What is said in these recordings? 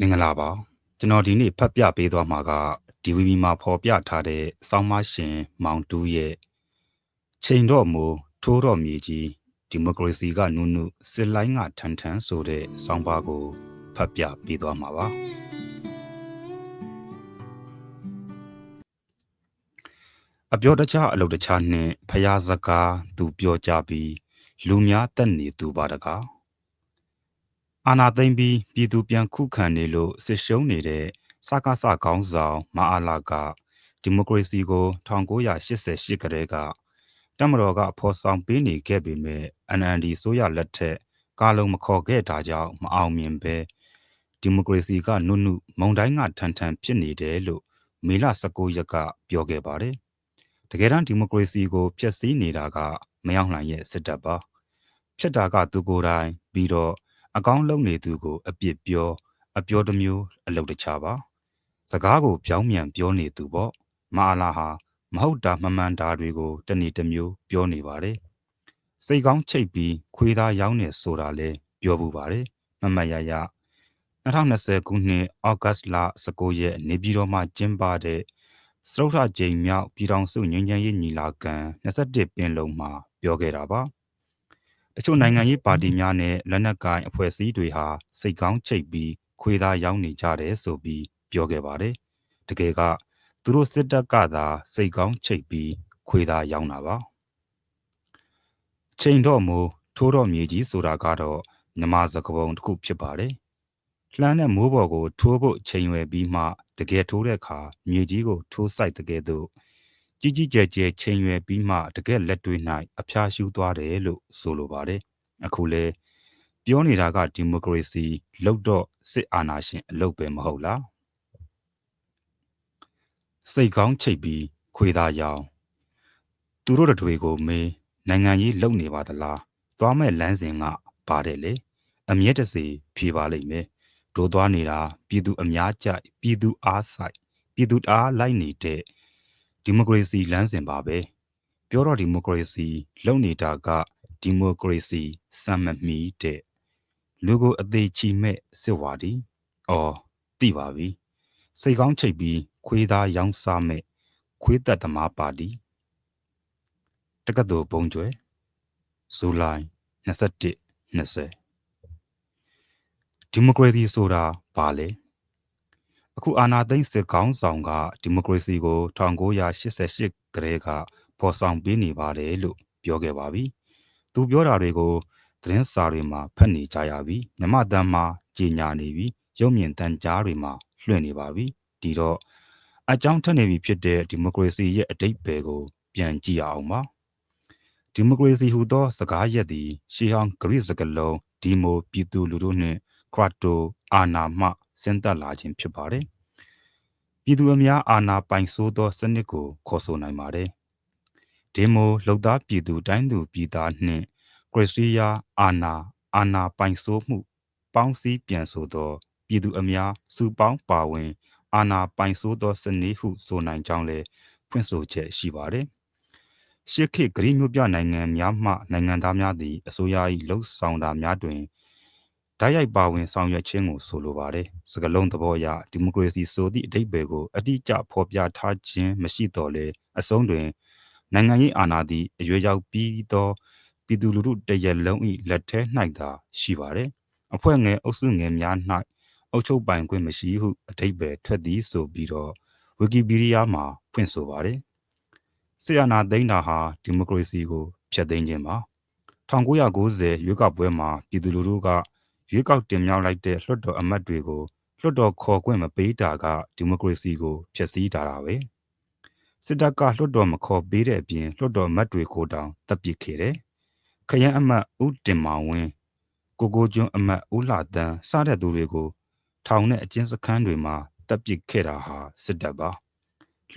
မင်္ဂလာပါကျွန်တော်ဒီနေ့ဖတ်ပြပေးသွားမှာက DVB မှာဖော်ပြထားတဲ့စောင်းမရှင် မောင်တူးရဲ့ချိန်တော့မူထိုးတော့မြေကြီးဒီမိုကရေစီကနုနုစစ်လိုင်းကထန်ထန်ဆိုတဲ့စောင်းပါကိုဖတ်ပြပေးသွားမှာပါအပြောတခြားအလုပ်တခြားနှင့်ဖျားစကားသူပြောကြပြီးလူများတက်နေသူပါတကား အာနာသိမ့်ပြီးပြည်သူပြန်ခုခံနေလို့စစ်ရှုံးနေတဲ့စကားစကောင်းဆောင်မအားလာကဒီမိုကရေစီကို1988ကတည်းကတမတော်ကဖော်ဆောင်ပေးနေခဲ့ပေမဲ့ NLD ဆိုရလက်ထက်ကာလုံးမခေါ်ခဲ့တာကြောင့်မအောင်မြင်ပဲဒီမိုကရေစီကနုနုမုံတိုင်းကထန်ထန်ဖြစ်နေတယ်လို့မေလ19ရက်ကပြောခဲ့ပါတယ်။တကယ်တမ်းဒီမိုကရေစီကိုဖျက်ဆီးနေတာကမရောက်နိုင်ရဲ့စစ်တပ်ပါ။ဖြစ်တာကသူကိုယ်တိုင်ပြီးတော့ အကောင်းလုံနေသူကို အပြစ်ပြောအပြောတစ်မျိုးအလုပ်တခြားပါစကားကိုပြောင်းမြန်ပြောနေသူပေါ့မအားလာဟာမဟုတ်တာမမှန်တာတွေကိုတနေ့တစ်မျိုးပြောနေပါတယ်စိတ်ကောင်းချိတ်ပြီးခွေးသားရောင်းနေဆိုတာလဲပြောမှုပါတယ်မမတ်ရရ2020ခုနှစ်ဩဂတ်လ19ရက်နေပြည်တော်မှာကျင်းပတဲ့စရုပ်ထကြိမ်မြောက်ပြည်ထောင်စုငြိမ်းချမ်းရေးညီလာခံ21ပင်လုံမှာပြောခဲ့တာပါ တချို့နိုင်ငံရေးပါတီများနဲ့လက်နက်ကိုင်အဖွဲ့အစည်းတွေဟာစိတ်ကောင်းချိတ်ပြီးခွေးသားရောက်နေကြတယ်ဆိုပြီးပြောခဲ့ပါတယ်။တကယ်ကသူတို့စစ်တပ်ကသာစိတ်ကောင်းချိတ်ပြီးခွေးသားရောက်တာပါ။ချိန်တော့မူထိုးတော့မြေကြီးဆိုတာကတော့မြမစကပုံတစ်ခုဖြစ်ပါတယ်။လှမ်းတဲ့မိုးပေါ်ကိုထိုးဖို့ချိန်ရွယ်ပြီးမှတကယ်ထိုးတဲ့အခါမြေကြီးကိုထိုးဆိုင်တကယ်တော့ ကြီးကြီးကျယ်ကျယ်ချိန်ရွယ်ပြီးမှတကယ်လက်တွေ့၌အဖျားရှူသွားတယ်လို့ဆိုလိုပါတယ်အခုလဲပြောနေတာကဒီမိုကရေစီလောက်တော့စစ်အာဏာရှင်အလုပ်ပဲမဟုတ်လားစိတ်ကောင်းချိတ်ပြီးခွေသားရောင်သူတို့တွေကိုမေးနိုင်ငံရေးလုံနေပါသလားသွားမဲ့လမ်းစဉ်ကပါတယ်လေအမြဲတစေဖြေပါလိမ့်မယ်တို့သွားနေတာပြည်သူအများကြပြည်သူအားဆိုင်ပြည်သူအားလိုက်နေတဲ့ ဒီမိုကရေစီလမ်းစဉ်ပါပဲပြောတော့ဒီမိုကရေစီလုံနေတာကဒီမိုကရေစီစံမမီတဲ့လူကိုအသေးချီမဲ့စစ်ဝါဒီအော်သိပါပြီစိတ်ကောင်းချိတ်ပြီးခွေးသားရောင်းစားမဲ့ခွေးသက်သမားပါတီတက္ကသိုလ်ပုံကျွဲဇူလိုင်21 20ဒီမိုကရေစီဆိုတာဘာလဲ အခုအာဏာသိမ်းစစ်ကောင်းဆောင်ကဒီမိုကရေစီကို1988ကတည်းကပေါ်ဆောင်ပေးနေပါတယ်လို့ပြောခဲ့ပါပြီ။သူပြောတာတွေကိုသတင်းစာတွေမှာဖတ်နေကြရပြီ။မြမတမ်းမှာကြီးညာနေပြီ။ရုပ်မြင်သံကြားတွေမှာလွှင့်နေပါပြီ။ဒီတော့အကြောင်းထက်နေပြီဖြစ်တဲ့ဒီမိုကရေစီရဲ့အတိတ်ပဲကို ပြန်ကြည့်အောင်ပါ။ဒီမိုကရေစီဟူသောစကားရက်သည်ရှေးဟောင်းဂရိစကားလုံးဒီမိုပြည်သူလူထုနှင့်ခရတ်တိုအာနာမှ ဆင်းသက်လာခြင်းဖြစ်ပါတယ်။ပြည်သူအများအာဏာပိုင်ဆိုးသောစနစ်ကိုခေါ်ဆိုနိုင်ပါတယ်။ဒီမိုလှုပ်သားပြည်သူတိုင်းသူပြည်သားနှင့်ခရစ်စတီးယားအာဏာအာဏာပိုင်ဆိုးမှု ပေါင်းစည်းပြန်ဆိုသောပြည်သူအများစုပေါင်းပါဝင် အာဏာပိုင်ဆိုးသောစနစ်ဟုဆိုနိုင်ကြောင်းလည်းဖွင့်ဆိုချက်ရှိပါတယ်။ရှစ်ခေတ်ဂရိမျိုးပြနိုင်ငံများမှနိုင်ငံသားများသည်အစိုးရ၏လှုပ်ဆောင်တာများတွင် ဓာတ်ရိုက်ပါဝင်ဆောင်ရွက်ခြင်းကိုဆိုလိုပါတယ်။စကလုံးသဘောအရဒီမိုကရေစီဆိုသည့်အဓိပ္ပာယ်ကိုအတိအကျဖော်ပြထားခြင်းမရှိတော့လေအဆုံးတွင်နိုင်ငံရေးအာဏာသည်အရွယ်ရောက်ပြီးသောပြည်သူလူထုတရက်လုံး၏လက်ထဲ၌သာရှိပါတယ်။အဖွဲ့ငယ်အုပ်စုငယ်များ၌အုပ်ချုပ်ပိုင်ခွင့်မရှိဟုအဓိပ္ပာယ်ထွက်သည်ဆိုပြီးတော့ဝီကီပီဒီးယားမှာဖွင့်ဆိုပါတယ်။ဆီယနာသိန်းတာဟာဒီမိုကရေစီကိုဖျက်သိမ်းခြင်းပါ1990ရွေးကောက်ပွဲမှာပြည်သူလူထုက ရွေးကောက်တင်မြှောက်လိုက်တဲ့လွှတ်တော်အမတ်တွေကိုလွှတ်တော်ခေါ်ခွင့်မပေးတာကဒီမိုကရေစီကိုဖျက်ဆီးတာတာပဲစစ်တပ်ကလွှတ်တော်မခေါ်ပေးတဲ့အပြင်လွှတ်တော်မတ်တွေကိုတောင်တပ်ပစ်ခဲ့တယ်ခရမ်းအမတ်ဦးတင်မောင်ဝင်းကိုကိုကျွန်းအမတ်ဦးလာတန်းစတဲ့သူတွေကိုထောင်နဲ့အကျဉ်းစခန်းတွေမှာတပ်ပစ်ခဲ့တာဟာစစ်တပ်ပါ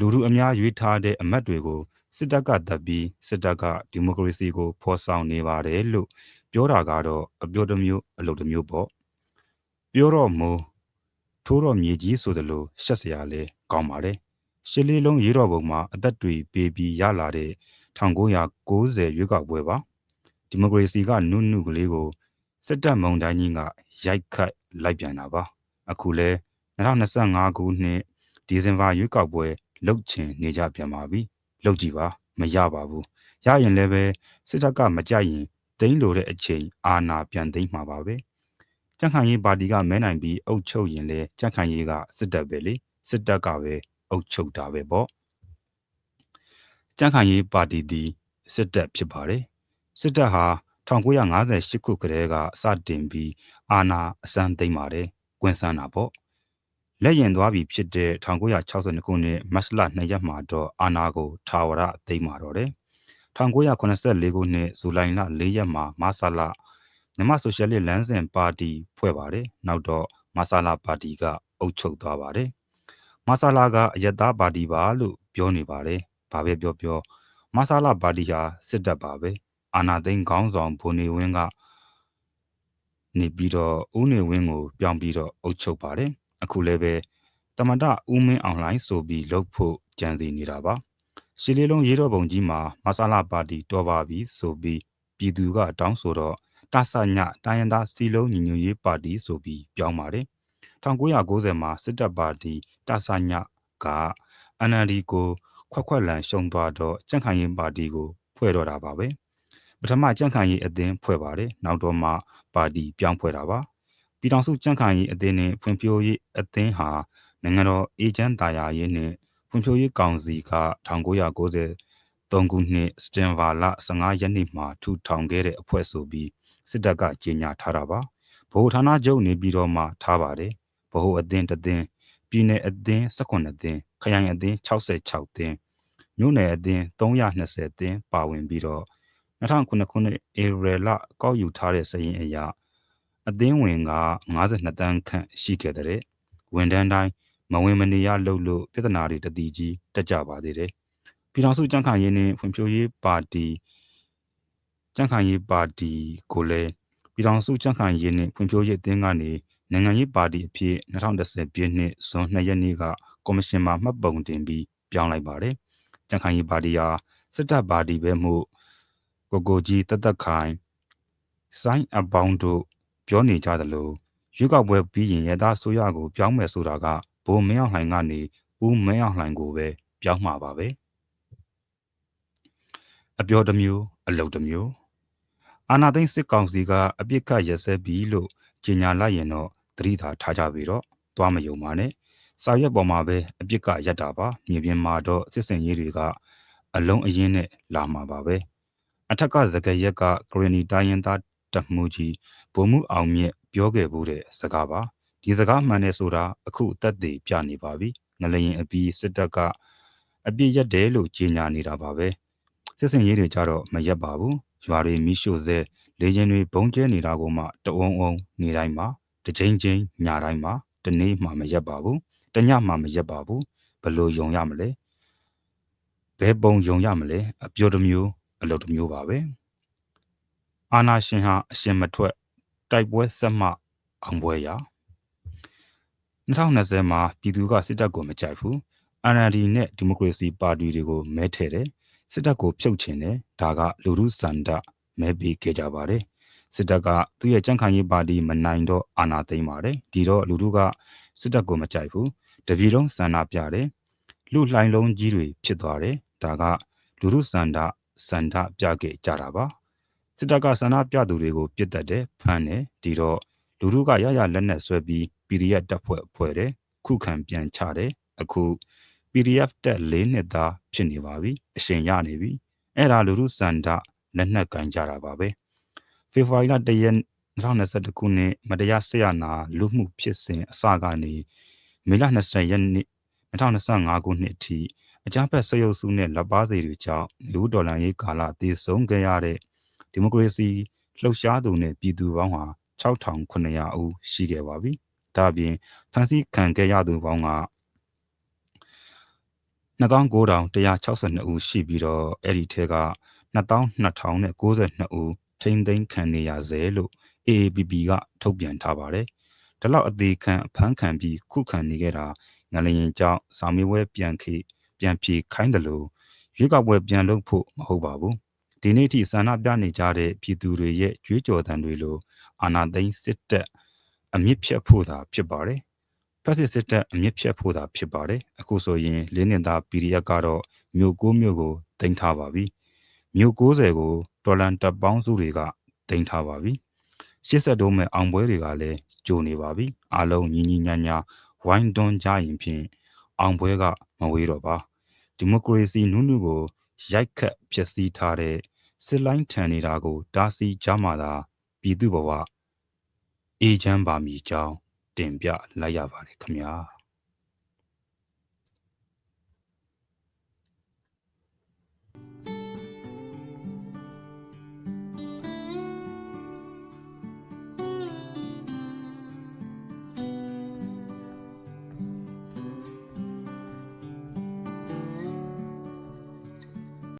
လူလူအများရွေးထားတဲ့အမတ်တွေကိုစစ်တပ်ကတပ်ပြီးစစ်တပ်ကဒီမိုကရေစီကိုဖော်ဆောင်နေပါတယ်လို့ပြောတာကတော့အပြောတစ်မျိုးအလုပ်တစ်မျိုးပေါ့ပြောတော့မို့ထိုးတော့မြေကြီးဆိုသလိုရှက်စရာလဲကောင်းပါတယ်ရှစ်လေးလုံးရေးတော်ပုံမှာအသက်တွေပေးပြီးရလာတဲ့1990ရွေးကောက်ပွဲပါဒီမိုကရေစီကနုနုကလေးကိုစစ်တပ်မုံတိုင်းကြီးကရိုက်ခတ်လိုက်ပြန်တာပါအခုလဲ2025ခုနှစ်ဒီဇင်ဘာရွေးကောက်ပွဲ လှုပ်ချင်နေကြပြန်ပါပြီလှုပ်ကြည့်ပါမရပါဘူးရရင်လည်းပဲစစ်တပ်ကမကြိုက်ရင်တိမ့်လို့တဲ့အချိန်အာဏာပြန်သိမ်းမှာပါပဲကြန့်ခိုင်ရေးပါတီကမဲနိုင်ပြီးအုပ်ချုပ်ရင်လဲကြန့်ခိုင်ရေးကစစ်တပ်ပဲလေစစ်တပ်ကပဲအုပ်ချုပ်တာပဲပေါ့ကြန့်ခိုင်ရေးပါတီဒီစစ်တပ်ဖြစ်ပါတယ်စစ်တပ်ဟာ1958ခုကတည်းကစတင်ပြီးအာဏာအစမ်းသိမ်းပါတယ်ကွင်းဆန်းတာပေါ့ လက်ရင်သွားပြီဖြစ်တဲ့1962ခုနှစ်မတ်လ2ရက်မှာတော့အာဏာကိုထာဝရသိမ်းမာတော့တယ်1984ခုနှစ်ဇူလိုင်လ4ရက်မှာမဆလာမြန်မာဆိုရှယ်လစ်လမ်းစဉ်ပါတီဖွဲ့ပါတယ်နောက်တော့မဆလာပါတီကအုပ်ချုပ်သွားပါတယ်မဆလာကအယက်သားပါတီပါလို့ပြောနေပါတယ်ဘာပဲပြောပြောမဆလာပါတီဟာစစ်တပ်ပါပဲအာနာသိန်းခေါင်းဆောင်ဘုံနေဝင်းကနေပြီးတော့ဦးနေဝင်းကိုပြောင်းပြီးတော့အုပ်ချုပ်ပါတယ် အခုလည်းပဲတမန်တဦးမင်းအောင်လှိုင်းဆိုပြီးလှုပ်ဖို့ကြံစီနေတာပါရှီလေးလုံးရေတော်ပုံကြီးမှာမဆလာပါတီတော်ပါပြီဆိုပြီးပြည်သူကတောင်းဆိုတော့တဆညတိုင်းရင်းသားစီလုံးညီညွတ်ရေးပါတီဆိုပြီးပြောင်းပါတယ်1990မှာစစ်တပ်ပါတီတဆညက NLD ကိုခွက်ခွက်လန်ရှုံသွားတော့ကြန့်ခိုင်ရင်ပါတီကို ဖွဲ့တော့တာပါပဲပထမကြန့်ခိုင်ရင်အသင်းဖွဲ့ပါတယ်နောက်တော့မှပါတီပြောင်းဖွဲ့တာပါ ပြည်ထောင်စုကြန့်ခိုင်ရင်အသင်းနဲ့ဖွံ့ဖြိုးရေးအသင်းဟာနိုင်ငံတော်အေဂျင့်တာယာရေးနဲ့ဖွံ့ဖြိုးရေးကောင်စီက1990 3ခုနှစ်စတင်ဘာလ15ရက်နေ့မှာထူထောင်ခဲ့တဲ့အဖွဲ့ဆိုပြီးစစ်တပ်ကကြေညာထားတာပါဗဟိုဌာနချုပ်နေပြီးတော့မှထားပါတယ်ဗဟိုအသင်းတစ်သင်းပြည်နယ်အသင်း18သင်းခရိုင်အသင်း66သင်းမြို့နယ်အသင်း320သင်းပါဝင်ပြီးတော့2009ခုနှစ်ဧပြီလကောက်ယူထားတဲ့စည်ရင်အရာ အသင်းဝင်က52တန်းခန့်ရှိခဲ့တဲ့ဝန်ထမ်းတိုင်းမဝင်မနေရလို့လို့ပြဿနာတွေတတိကြီးတက်ကြပါသေးတယ်ပြည်ထောင်စုကြံ့ခိုင်ရေးနှင့်ဖွံ့ဖြိုးရေးပါတီကြံ့ခိုင်ရေးပါတီကိုလည်းပြည်ထောင်စုကြံ့ခိုင်ရေးနှင့်ဖွံ့ဖြိုးရေးအသင်းကနေနိုင်ငံရေးပါတီအဖြစ်2010ပြည့်နှစ်ဇွန်2ရက်နေ့ကကော်မရှင်မှမှတ်ပုံတင်ပြီးပြောင်းလိုက်ပါတယ်။ကြံ့ခိုင်ရေးပါတီဟာစစ်တပ်ပါတီပဲမှုကိုကိုကြီးတသက်ခိုင် ဆိုင်းအပေါင်းတို့ ပြောနေကြသလိုရွေးကောက်ပွဲပြီးရင်ရသားဆိုရကိုပြောင်းမယ်ဆိုတာကဘိုးမင်းအောင်လှိုင်ကနေဦးမင်းအောင်လှိုင်ကိုပဲပြောင်းမှာပါပဲ။အပြောတစ်မျိုးအလုပ်တစ်မျိုးအာနာသိန်းစစ်ကောင်စီကအပြစ်ခတ်ရက်စဲပြီလို့ကြေညာလိုက်ရင်တော့သတိထားထားကြပြီတော့သွားမယုံပါနဲ့စာရွက်ပေါ်မှာပဲအပြစ်ကရက်တာပါမြေပြင်မှာတော့စစ်စင်ရေးတွေကအလုံးအင်းနဲ့လာမှာပါပဲအထက်ကစကရက်ကဂရနီတိုင်းရင်သား တမှုကြီးဗိုလ်မှုအောင်မြင့်ပြောခဲ့မှုတဲ့စကားပါဒီစကားမှန်တယ်ဆိုတာအခုအသက်သေးပြနေပါပြီငလျင်အပြီးစစ်တပ်ကအပြစ်ရက်တယ်လို့ကြေညာနေတာပါပဲစစ်စင်ရေးတွေကြတော့မရက်ပါဘူးရွာတွေမိရှို့ဆဲလေရင်တွေဘုံကျဲနေတာကိုမှတအုံအုံနေတိုင်းမှာတစ်ချိန်ချင်းညာတိုင်းမှာတနေ့မှမရက်ပါဘူးတညမှမရက်ပါဘူးဘလို့ယုံရမလဲဘယ်ပုံယုံရမလဲအပြောတစ်မျိုးအလုပ်တစ်မျိုးပါပဲ အာနာရှင်ဟာအရှင်မထွက်တိုက်ပွဲဆက်မှအောင်ပွဲရ2020မှာပြည်သူကစစ်တပ်ကိုမကြိုက်ဘူး NLD နဲ့ဒီမိုကရေစီပါတီတွေကိုမဲထည့်တယ်စစ်တပ်ကိုဖြုတ်ချင်တယ်ဒါကလူမှုစန္ဒမဲပေးခဲ့ကြပါတယ်စစ်တပ်ကသူ့ရဲ့ကြံ့ခိုင်ရေးပါတီမနိုင်တော့အာဏာသိမ်းပါတယ်ဒီတော့လူထုကစစ်တပ်ကိုမကြိုက်ဘူးတပြည်လုံးစန္ဒပြတယ်လူလှိုင်းလုံးကြီးတွေဖြစ်သွားတယ်ဒါကလူထုစန္ဒစန္ဒပြခဲ့ကြတာပါ စစ်တပ်ကစန္ဒပြသူတွေကိုပြစ်တက်တယ်ဖမ်းတယ်ဒီတော့လူထုကရရလက်နက်ဆွဲပြီး PDF တပ်ဖွဲ့ဖွဲ့တယ်ခုခံပြန်ချတယ်အခု PDF တက်၄နှစ်သားဖြစ်နေပါပြီအရှင်ရနေပြီအဲ့ဒါလူလူစန္ဒလက်နက်ကင်ကြတာပါပဲဖေဖော်ဝါရီလ၁ရက်2021ခုနှစ်မတရားဆရာနာလူမှုဖြစ်စဉ်အစကနေမေလ20ရက်နေ့2025ခုနှစ်အထိအကြမ်းဖက်ဆရုပ်စုနဲ့လက်ပါစီတွေကြောင့်လူဒေါ်လာရေးကာလတည်ဆုံးခဲ့ရတဲ့ ဒီမိုကရေစီလှုပ်ရှားသူနဲ့ပြည်သူပေါင်းဟာ6900ဦးရှိခဲ့ပါပြီ။ဒါ့အပြင်ဖန်ဆီးခံခဲ့ရသူပေါင်းက29,162ဦးရှိပြီးတော့အဲ့ဒီထဲက22,092ဦးထိမ့်သိမ်းခံနေရစေလို့ AAPP ကထုတ်ပြန်ထားပါတယ်။ဒါလောက်အသေးခံအဖမ်းခံပြီးခုခံနေခဲ့တာငလျင်ကြောင့်စာမေးပွဲပြန်ခေပြန်ဖြေခိုင်းတယ်လို့ရွေးကောက်ပွဲပြန်လုပ်ဖို့မဟုတ်ပါဘူး။ ဒီနေ့ထိဆန္ဒပြနေကြတဲ့ပြည်သူတွေရဲ့ကြွေးကြော်သံတွေလိုအာဏာသိမ်းစစ်တပ်အမြင့်ဖြတ်ဖို့သာဖြစ်ပါတယ်ဖက်စစ်စစ်တပ်အမြင့်ဖြတ်ဖို့သာဖြစ်ပါတယ်အခုဆိုရင်လင်းနေတာ PDF ကတော့မြို့9မြို့ကိုတင်ထားပါပြီမြို့90ကိုတော်လန်တပ်ပေါင်းစုတွေကတင်ထားပါပြီ80တုံးမဲ့အောင်ပွဲတွေကလည်းကြိုနေပါပြီအားလုံးညီညီညာညာဝိုင်းတွန်းကြရင်ဖြင့်အောင်ပွဲကမဝေးတော့ပါဒီမိုကရေစီနုနုကိုရိုက်ခတ်ဖျက်ဆီးထားတဲ့ စစ်လိုင်းထန်နေတာကိုတားဆီးကြမှာသာပြည်သူဘဝအေးချမ်းပါမည်ကြောင်းတင်ပြလိုက်ရပါတယ်ခင်ဗျာ